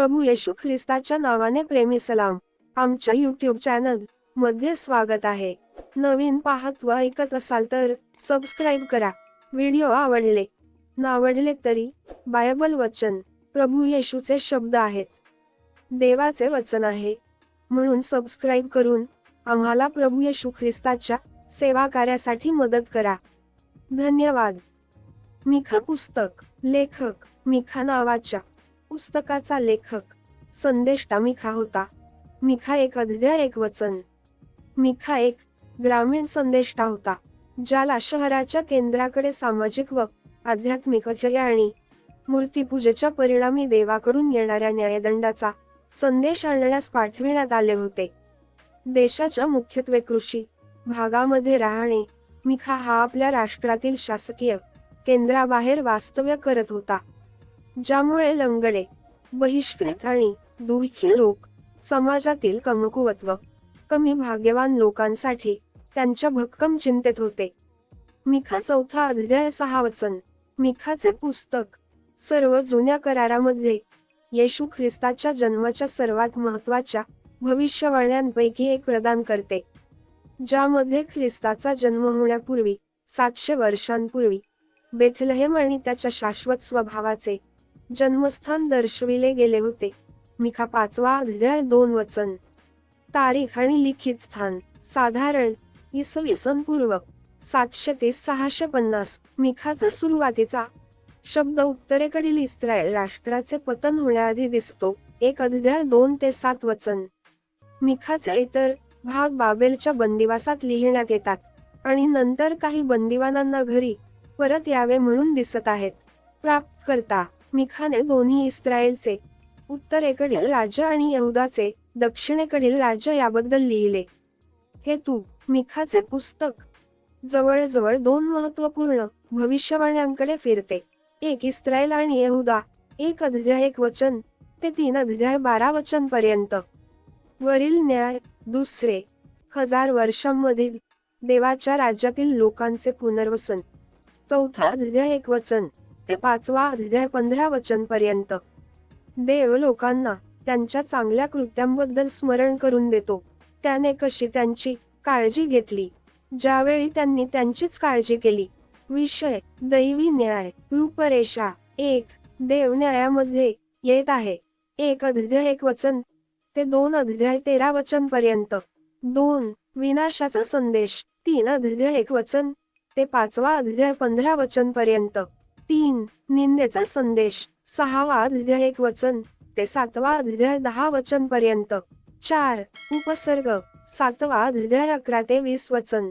प्रभू येशू ख्रिस्ताच्या नावाने प्रेमी सलाम. आमच्या युट्यूब चॅनलमध्ये स्वागत आहे. नवीन पाहत व ऐकत असाल तर सबस्क्राईब करा. व्हिडिओ आवडले नावडले तरी बायबल वचन प्रभू येशूचे शब्द आहेत. देवाचे वचन आहे. म्हणून सबस्क्राईब करून आम्हाला प्रभू येशू ख्रिस्ताच्या सेवा कार्यासाठी मदत करा. धन्यवाद. मिखा पुस्तक लेखक मिखा नावाच्या पुस्तकाचा लेखक. संदेष्टा मिखा होता. मिखा एक अध्याय एक वचन. मिखा एक ग्रामीण संदेष्टा होता ज्याला शहराच्या केंद्राकडे सामाजिक व आध्यात्मिक आणि मूर्तीपूजेच्या परिणामी देवाकडून येणाऱ्या न्यायदंडाचा संदेश आणण्यास पाठविण्यात आले होते. देशाच्या मुख्यत्वे कृषी भागामध्ये राहणे मिखा हा आपल्या राष्ट्रातील शासकीय केंद्राबाहेर वास्तव्य करत होता. ज्यामुळे लंगडे बहिष्कृत आणि दुःखी लोक समाजातील कमकुवत्व कमी भाग्यवान लोकांसाठी त्यांच्या भक्कम चिंतेत होते. मिखा चौथा अध्याय सहा वचन. मिखाचे पुस्तक. सर्व जुन्या करारामध्ये येशू ख्रिस्ताच्या जन्माच्या सर्वात महत्त्वाच्या भविष्यवाण्यांपैकी एक प्रदान करते. ज्यामध्ये ख्रिस्ताचा जन्म होण्यापूर्वी सातशे वर्षांपूर्वी बेथलहेम आणि त्याच्या शाश्वत स्वभावाचे जन्मस्थान दर्शविले गेले होते. मिखा पाचवा अध्याय दोन वचन. तारीख आणि लिखित स्थान. साधारण इसवी सन पूर्व. सातशे ते सहाशे पन्नास. मिखाचा सुरुवातीचा शब्द उत्तरेकडील इस्रायल राष्ट्राचे पतन होण्याआधी दिसतो. एक अध्याय दोन ते सात वचन. मिखाचे इतर भाग बाबेलच्या बंदिवासात लिहिण्यात येतात. आणि नंतर काही बंदिवानांना घरी परत यावे म्हणून दिसत आहेत. प्राप्तकर्ता मिखाने दोन्ही इस्रायलचे उत्तरेकडील राज्य आणि यहुदाचे दक्षिणेकडील राज्य याबद्दल लिहिले. हे तू मिखाचे पुस्तक जवळजवळ दोन महत्त्वपूर्ण भविष्यवाण्यांकडे फिरते. एक इस्रायल आणि यहुदा एक अध्याय एक वचन ते तीन अध्याय बारा वचन पर्यंत. वरील न्याय दुसरे हजार वर्षांमधील देवाच्या राज्यातील लोकांचे पुनर्वसन. चौथा अध्याय एक वचन. पाचवा अध्याय पंधरा वचन पर्यंत देव लोकांना त्यांच्या चांगल्या कृत्यांबद्दल स्मरण करून देतो. त्याने कशी त्यांची काळजी घेतली? ज्यावेळी त्यांनी त्यांचीच काळजी केली. विषय दैवी न्याय रूपरेषा एक देव न्यायामध्ये येत आहे. एक अध्याय एक वचन ते दोन अध्याय तेरा वचन पर्यंत दोन विनाशाचा संदेश तीन अध्याय एक वचन ते पाचवा अध्याय पंधरा वचन पर्यंत तीन निंदेचा संदेश. सहावा अध्याय एक वचन. ते सातवा अध्याय दहा वचन पर्यंत. चार उपसर्ग. सातवा अध्याय अकरा ते वीस वचन.